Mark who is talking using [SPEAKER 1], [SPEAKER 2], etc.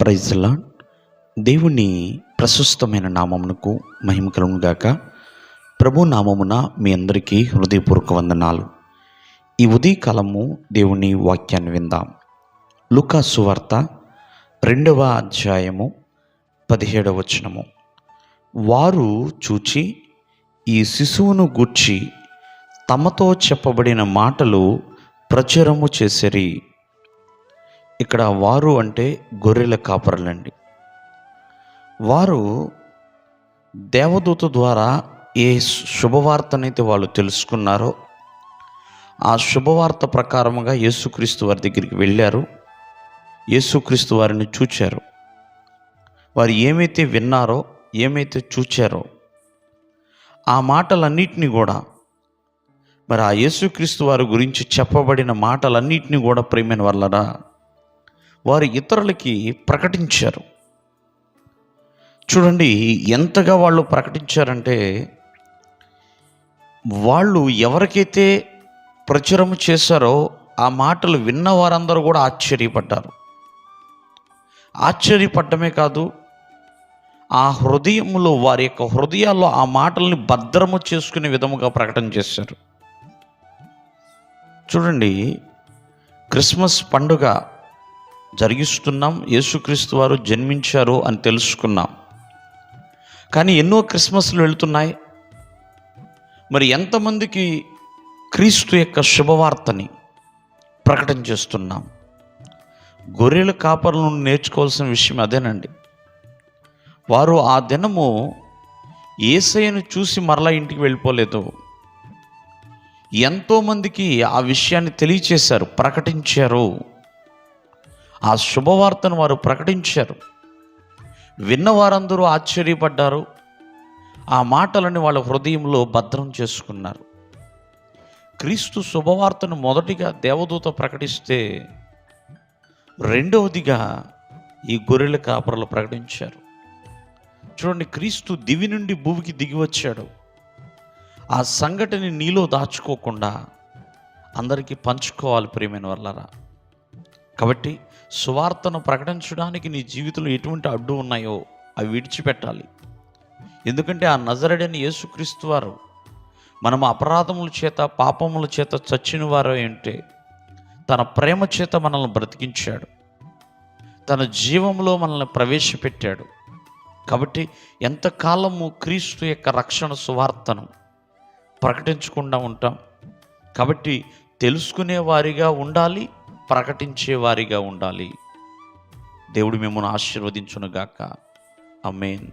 [SPEAKER 1] ప్రైజ్లా దేవుని ప్రశస్తమైన నామమునకు మహిమ కలుగుగాక ప్రభు నామమున మీ అందరికీ హృదయపూర్వక వందనాలు. ఈ ఉదయకాలము దేవుని వాక్యాన్ని విందాం. లుకా సువార్త రెండవ అధ్యాయము పదిహేడవ వచనము. వారు చూచి ఈ శిశువును గూర్చి తమతో చెప్పబడిన మాటలు ప్రచురము చేసిరి. ఇక్కడ వారు అంటే గొర్రెల కాపరులండి. వారు దేవదూత ద్వారా ఏ శుభవార్తనైతే వాళ్ళు తెలుసుకున్నారో ఆ శుభవార్త ప్రకారముగా యేసుక్రీస్తు వారి దగ్గరికి వెళ్ళారు. యేసుక్రీస్తు వారిని చూచారు. వారు ఏమైతే విన్నారో ఏమైతే చూచారో ఆ మాటలన్నిటినీ కూడా మరి ఆ యేసుక్రీస్తు వారి గురించి చెప్పబడిన మాటలన్నిటినీ కూడా ప్రేమైన వల్లరా వారు ఇతరులకి ప్రకటించారు. చూడండి ఎంతగా వాళ్ళు ప్రకటించారంటే వాళ్ళు ఎవరికైతే ప్రచురం చేశారో ఆ మాటలు విన్న వారందరూ కూడా ఆశ్చర్యపడ్డారు. ఆశ్చర్యపడ్డమే కాదు ఆ హృదయంలో వారి యొక్క హృదయాల్లో ఆ మాటల్ని భద్రము చేసుకునే విధముగా ప్రకటన చేశారు. చూడండి క్రిస్మస్ పండుగ జరిగిస్తున్నాం యేసుక్రీస్తు వారు జన్మించారు అని తెలుసుకున్నాం. కానీ ఎన్నో క్రిస్మస్లు వెళుతున్నాయి. మరి ఎంతమందికి క్రీస్తు యొక్క శుభవార్తని ప్రకటన చేస్తున్నాం? గొర్రెల కాపర్ల నుండి నేర్చుకోవాల్సిన విషయం అదేనండి. వారు ఆ దినము ఏసయ్యను చూసి మరలా ఇంటికి వెళ్ళిపోలేదు. ఎంతోమందికి ఆ విషయాన్ని తెలియచేశారు ప్రకటించారు. ఆ శుభవార్తను వారు ప్రకటించారు. విన్న వారందరూ ఆశ్చర్యపడ్డారు. ఆ మాటలని వాళ్ళ హృదయంలో భద్రం చేసుకున్నారు. క్రీస్తు శుభవార్తను మొదటిగా దేవదూత ప్రకటిస్తే రెండవదిగా ఈ గొర్రెల కాపరలు ప్రకటించారు. చూడండి క్రీస్తు దివి నుండి భూమికి దిగి వచ్చాడు. ఆ సంఘటన నీలో దాచుకోకుండా అందరికీ పంచుకోవాలి ప్రియమైన వల్లరా కాబట్టి సువార్తను ప్రకటించడానికి నీ జీవితంలో ఎటువంటి అడ్డు ఉన్నాయో అవి విడిచిపెట్టాలి. ఎందుకంటే ఆ నజరడని యేసుక్రీస్తు వారు మనం అపరాధముల చేత పాపముల చేత చచ్చిన వారు ఏంటే తన ప్రేమ చేత మనల్ని బ్రతికించాడు. తన జీవంలో మనల్ని ప్రవేశపెట్టాడు. కాబట్టి ఎంతకాలము క్రీస్తు యొక్క రక్షణ సువార్తను ప్రకటించకుండా ఉంటాం. కాబట్టి తెలుసుకునే వారిగా ఉండాలి ప్రకటించేవారిగా ఉండాలి. దేవుడు మిమ్మల్ని ఆశీర్వదించునుగాక. అమేన్